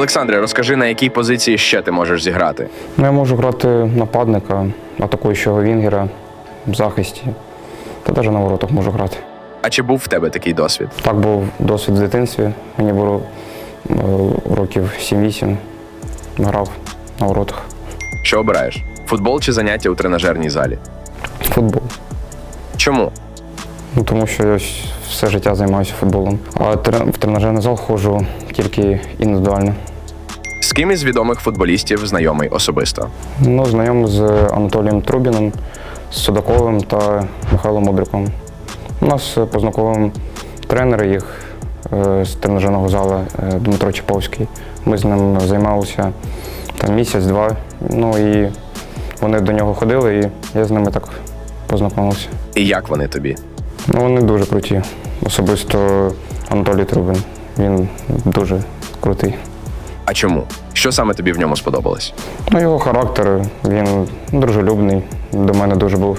Олександре, розкажи, на якій позиції ще ти можеш зіграти? Ну, я можу грати нападника, атакуючого вінгера в захисті, та навіть на воротах можу грати. А чи був в тебе такий досвід? Так був досвід в дитинстві. Мені було е, років 7-8. Грав на воротах. Що обираєш? Футбол чи заняття у тренажерній залі? Футбол. Чому? Ну, тому що я все життя займаюся футболом. А в тренажерний зал ходжу тільки індивідуально. З ким із відомих футболістів знайомий особисто? Ну, знайомий з Анатолієм Трубіним, з Судаковим та Михайлом Мудриком. У нас е, познайомив тренери їх е, з тренажерного залу е, Дмитро Чаповський. Ми з ним займалися там місяць-два. Ну і вони до нього ходили, і я з ними так познайомився. І як вони тобі? Ну, вони дуже круті. Особисто Анатолій Трубін. Він дуже крутий. А чому? Що саме тобі в ньому сподобалось? Ну, його характер, він дружелюбний, до мене дуже був.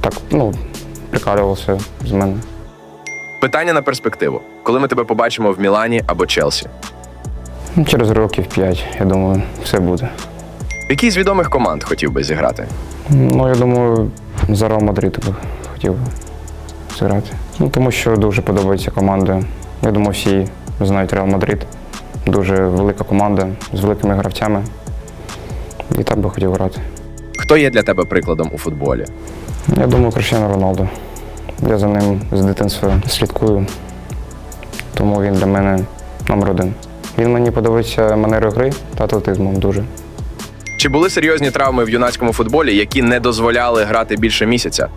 Так, ну, прикалювався з мене. Питання на перспективу. Коли ми тебе побачимо в Мілані або Челсі? Ну, Через років п'ять, я думаю, все буде. В якій з відомих команд хотів би зіграти? Ну, я думаю, за Реал Мадрид би хотів би зіграти. Ну, тому що дуже подобається команда. Я думаю, всі знають Реал Мадрид. Дуже велика команда з великими гравцями. І так би хотів грати. Хто є для тебе прикладом у футболі? Я думаю, Криштиану Роналду. Я за ним з дитинства слідкую, тому він для мене номер один. Він мені подобається манерою гри та атлетизмом дуже. Чи були серйозні травми в юнацькому футболі, які не дозволяли грати більше місяця?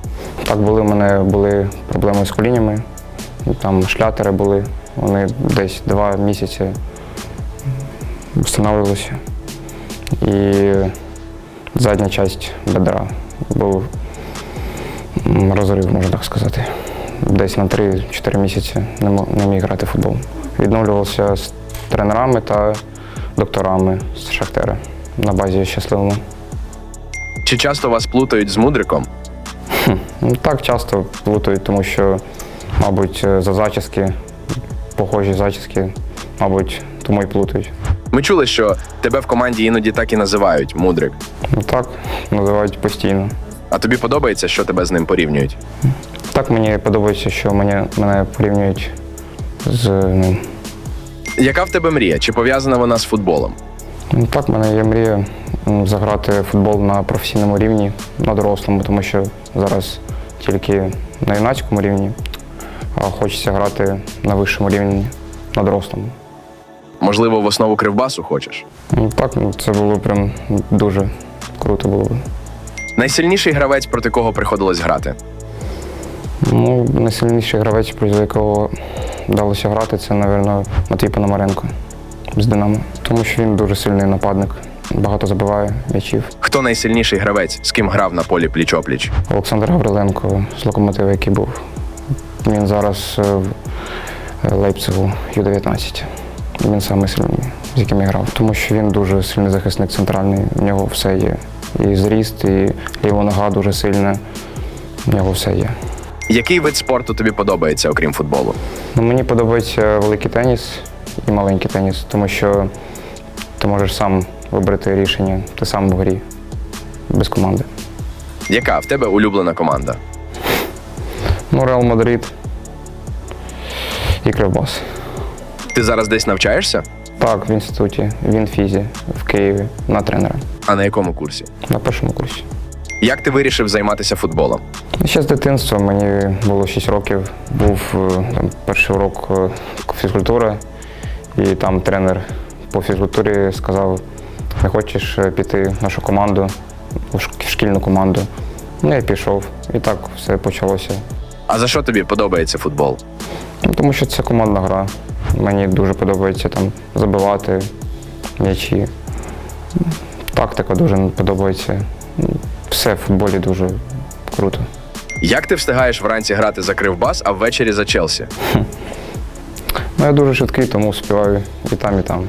Так були в мене були проблеми з колінями, там шлятери були. Вони десь два місяці встановилися. І задня частина бедра був розрив, можна так сказати. Десь на 3-4 місяці не міг грати в футбол. Відновлювався з тренерами та докторами з Шахтера на базі щасливому. Чи часто вас плутають з мудриком? Ну, так часто плутають, тому що, мабуть, е, за зачіски, похожі зачіски, мабуть, тому і плутають. Ми чули, що тебе в команді іноді так і називають мудрик. Ну так, називають постійно. А тобі подобається, що тебе з ним порівнюють? Так мені подобається, що мене, мене порівнюють з ним. Яка в тебе мрія? Чи пов'язана вона з футболом? Ну, Так, в мене є мрія заграти футбол на професійному рівні, на дорослому, тому що зараз тільки на юнацькому рівні, а хочеться грати на вищому рівні, на дорослому. Можливо, в основу кривбасу хочеш? Ну, Так, ну, це було прям дуже круто було б. Найсильніший гравець, проти кого приходилось грати? Ну, найсильніший гравець, проти якого вдалося грати, це, мабуть, Матвій Пономаренко з Динамо. Тому що він дуже сильний нападник, багато забиває м'ячів. Хто найсильніший гравець, з ким грав на полі пліч-опліч? Олександр Гавриленко з локомотива, який був. Він зараз е, в е, Лейпцигу Ю-19. Він самий сильний, з яким я грав. Тому що він дуже сильний захисник центральний, в нього все є. І зріст, і ліва нога дуже сильна, в нього все є. Який вид спорту тобі подобається, окрім футболу? Ну, мені подобається великий теніс і маленький теніс, тому що ти можеш сам вибрати рішення, ти сам в грі, без команди. Яка в тебе улюблена команда? Ну, Реал Мадрид і Кривбас. Ти зараз десь навчаєшся? Так, в інституті, в інфізі в Києві на тренера А на якому курсі? на першому курсі. Як ти вирішив займатися футболом? Ще з дитинства мені було 6 років. Був е, там, перший урок е, фізкультури, і там тренер по фізкультурі сказав: не хочеш е, піти в нашу команду, в в шкільну команду. Ну, я пішов, і так все почалося. А за що тобі подобається футбол? Ну, тому що це командна гра. Мені дуже подобається там забивати м'ячі. Тактика дуже подобається. Все в футболі дуже круто. Як ти встигаєш вранці грати за кривбас, а ввечері за Челсі? Ну, я дуже швидкий, тому співаю і там, і там.